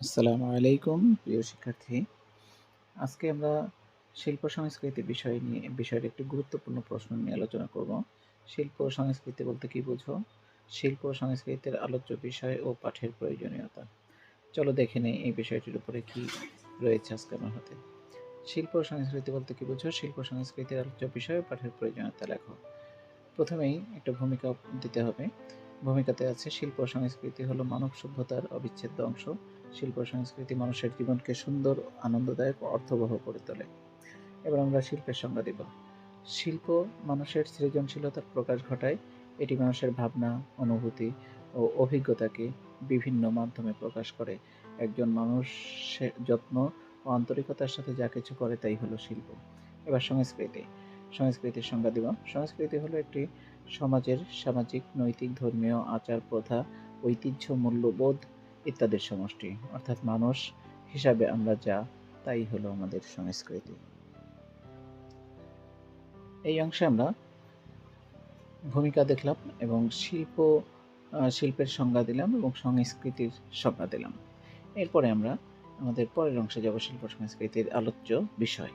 আসসালামু আলাইকুম, প্রিয় শিক্ষার্থী। আজকে আমরা শিল্প সংস্কৃতি বিষয় নিয়ে, বিষয়ের একটি গুরুত্বপূর্ণ প্রশ্ন নিয়ে আলোচনা করব। শিল্প সংস্কৃতি বলতে কি বুঝো? শিল্প সংস্কৃতির আলোচ্য বিষয় ও পাঠের প্রয়োজনীয়তা। চলো দেখে নেই এই বিষয়টির উপরে কি রয়েছে আজকে আমার হাতে। শিল্প সংস্কৃতি বলতে কি বুঝো? শিল্প সংস্কৃতির আলোচ্য বিষয় ও পাঠের প্রয়োজনীয়তা লেখো। প্রথমেই একটা ভূমিকা দিতে হবে। ভূমিকাতে আছে, শিল্প সংস্কৃতি হলো মানব সভ্যতার অবিচ্ছেদ্য অংশ। শিল্প সংস্কৃতি মানুষের জীবনকে সুন্দর, আনন্দদায়ক অর্থবহ করে তোলে। এবার আমরা শিল্পের সংজ্ঞা দিব। শিল্প মানুষের সৃজনশীলতার প্রকাশ ঘটায়। এটি মানুষের ভাবনা, অনুভূতি ও অভিজ্ঞতাকে বিভিন্ন মাধ্যমে প্রকাশ করে। একজন মানুষ যত্ন ও আন্তরিকতার সাথে যা কিছু করে তাই হলো শিল্প। এবার সংস্কৃতি। সংস্কৃতির সংজ্ঞা দিব। সংস্কৃতি হলো একটি সমাজের সামাজিক, নৈতিক, ধর্মীয় আচার প্রথা ঐতিহ্য মূল্যবোধ ইত্যাদির সমষ্টি। অর্থাৎ মানুষ হিসাবে আমরা যা, তাই হলো আমাদের সংস্কৃতি। এই অংশে আমরা ভূমিকা দেখলাম এবং শিল্প শিল্পের সংজ্ঞা দিলাম এবং সংস্কৃতির সংজ্ঞা দিলাম। এরপরে আমরা আমাদের পরের অংশে যাব শিল্প, সংস্কৃতির আলোচ্য বিষয়।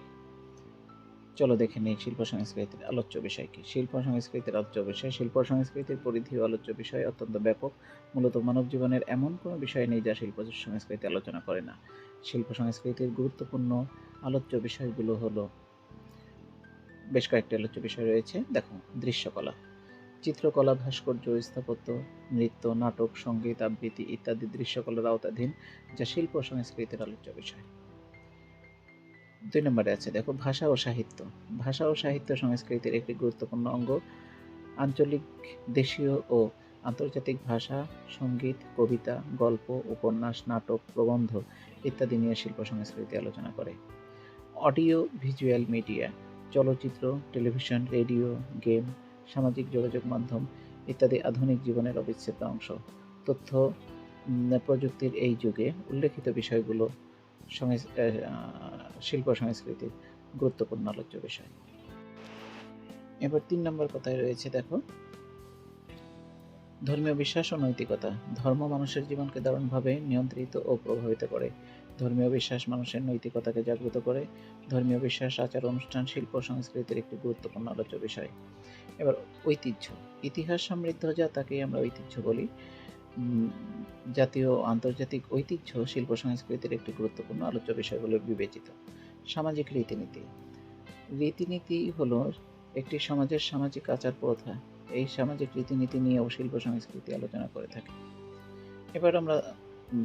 চলো দেখে নেই শিল্প সংস্কৃতির আলোচ্য বিষয় কি। শিল্প সংস্কৃতির আলোচ্য বিষয়, শিল্প সংস্কৃতির পরিধি আলোচ্য বিষয় অত্যন্ত ব্যাপক। মূলত মানব জীবনের এমন কোনো বিষয় নেই যা শিল্প সংস্কৃতি আলোচনা করে না। শিল্প সংস্কৃতির গুরুত্বপূর্ণ আলোচ্য বিষয়গুলো হলো, বেশ কয়েকটি আলোচ্য বিষয় রয়েছে। দেখো, দৃশ্যকলা, চিত্রকলা, ভাস্কর্য, স্থাপত্য, নৃত্য, নাটক, সংগীত, আবৃত্তি ইত্যাদি দৃশ্যকলার আওতাধীন যা শিল্প সংস্কৃতির আলোচ্য বিষয়। দুই নম্বরে আছে, দেখো, ভাষা ও সাহিত্য। ভাষা ও সাহিত্য সংস্কৃতির একটি গুরুত্বপূর্ণ অঙ্গ। আঞ্চলিক, দেশীয় ও আন্তর্জাতিক ভাষা, সংগীত, কবিতা, গল্প, উপন্যাস, নাটক, প্রবন্ধ ইত্যাদি নিয়ে শিল্প সংস্কৃতি আলোচনা করে। অডিও, ভিজুয়াল মিডিয়া, চলচ্চিত্র, টেলিভিশন, রেডিও, গেম, সামাজিক যোগাযোগ মাধ্যম ইত্যাদি আধুনিক জীবনের অবিচ্ছেদ্য অংশ। তথ্য প্রযুক্তির এই যুগে উল্লেখিত বিষয়গুলো শিল্প সংস্কৃতির গুরুত্বপূর্ণ আলোচ্য বিষয়। এবার তিন নম্বর কথায় রয়েছে, দেখো, ধর্মীয় বিশ্বাস ও নৈতিকতা। ধর্ম মানুষের জীবনকে দারুণভাবে নিয়ন্ত্রিত ও প্রভাবিত করে। ধর্মীয় বিশ্বাস মানুষের নৈতিকতাকে জাগ্রত করে। ধর্মীয় বিশ্বাস আচার অনুষ্ঠান, শিল্প সংস্কৃতির একটি গুরুত্বপূর্ণ আলোচ্য বিষয়। এবার ঐতিহ্য। ইতিহাস সমৃদ্ধ যা তাকেই আমরা ঐতিহ্য বলি। জাতীয় আন্তর্জাতিক ঐতিহ্য, শিল্প, সংস্কৃতির একটি গুরুত্বপূর্ণ আলোচ্য বিষয় বলে বিবেচিত সামাজিক রীতিনীতি। রীতিনীতি হলো একটি সমাজের সামাজিক আচার প্রথা। এই সামাজিক রীতিনীতি নিয়েও শিল্প, সংস্কৃতি আলোচনা করে থাকে। এবার আমরা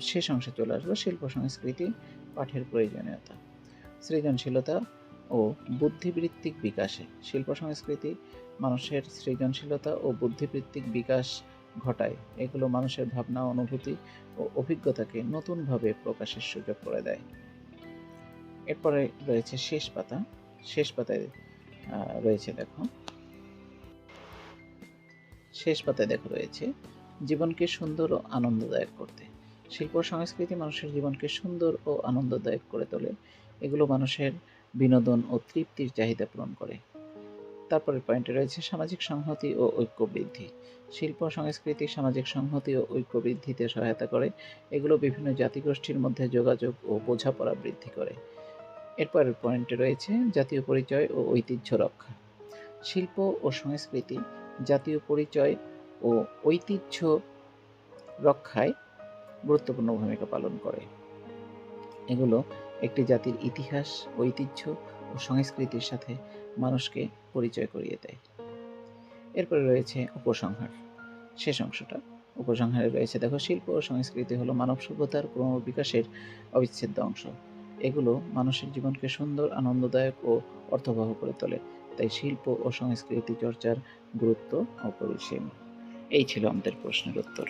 শেষ অংশে চলে আসব, শিল্প, সংস্কৃতি পাঠের প্রয়োজনীয়তা। সৃজনশীলতা ও বুদ্ধিবৃত্তিক বিকাশে। শিল্প, সংস্কৃতি মানুষের সৃজনশীলতা ও বুদ্ধিবৃত্তিক বিকাশ ঘটায়। এগুলো মানুষের ভাবনা, অনুভূতি ও অভিজ্ঞতাকে নতুনভাবে প্রকাশের সুযোগ করে দেয়। এরপরে রয়েছে শেষ পাতা। শেষ পাতায় রয়েছে দেখো। শেষ পাতায় দেখো রয়েছে, জীবনকে সুন্দর ও আনন্দদায়ক করতে। শিল্প সংস্কৃতি মানুষের জীবনকে সুন্দর ও আনন্দদায়ক করে তোলে। এগুলো মানুষের বিনোদন ও তৃপ্তির চাহিদা পূরণ করে। তারপরের পয়েন্টে রয়েছে সামাজিক সংহতি ও ঐক্য বৃদ্ধি শিল্প, সংস্কৃতি, সামাজিক সংহতি ও ঐক্য বৃদ্ধিতে সহায়তা করে। এগুলো বিভিন্ন জাতিগোষ্ঠীর মধ্যে যোগাযোগ ও বোঝাপড়া বৃদ্ধি করে। এরপরের পয়েন্টে রয়েছে জাতীয় পরিচয় ও ঐতিহ্য রক্ষা। শিল্প ও সংস্কৃতি, জাতীয় পরিচয় ও ঐতিহ্য রক্ষায় গুরুত্বপূর্ণ ভূমিকা পালন করে। এগুলো একটি জাতির ইতিহাস, ঐতিহ্য ও সংস্কৃতির সাথে মানুষকে পরিচয় করিয়ে দেয়। এরপরে রয়েছে উপসংহার। শেষ অংশটা। উপসংহারে রয়েছে, দেখো, শিল্প ও সংস্কৃতি হলো মানব সভ্যতার ক্রমবিকাশের অবিচ্ছেদ্য অংশ। এগুলো মানুষের জীবনকে সুন্দর, আনন্দদায়ক ও অর্থবহ করে তোলে। তাই শিল্প ও সংস্কৃতি চর্চার গুরুত্ব অপরিসীম। এই ছিল আমাদের প্রশ্নের উত্তর।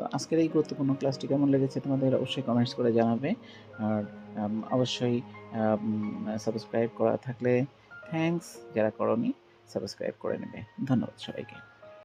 তো আজকের এই গুরুত্বপূর্ণ ক্লাসটি কেমন লেগেছে তোমাদের অবশ্যই কমেন্টস করে জানাবে। আর অবশ্যই সাবস্ক্রাইব করা থাকলে থ্যাংকস যারা করনি সাবস্ক্রাইব করে নেবে। ধন্যবাদ সবাইকে।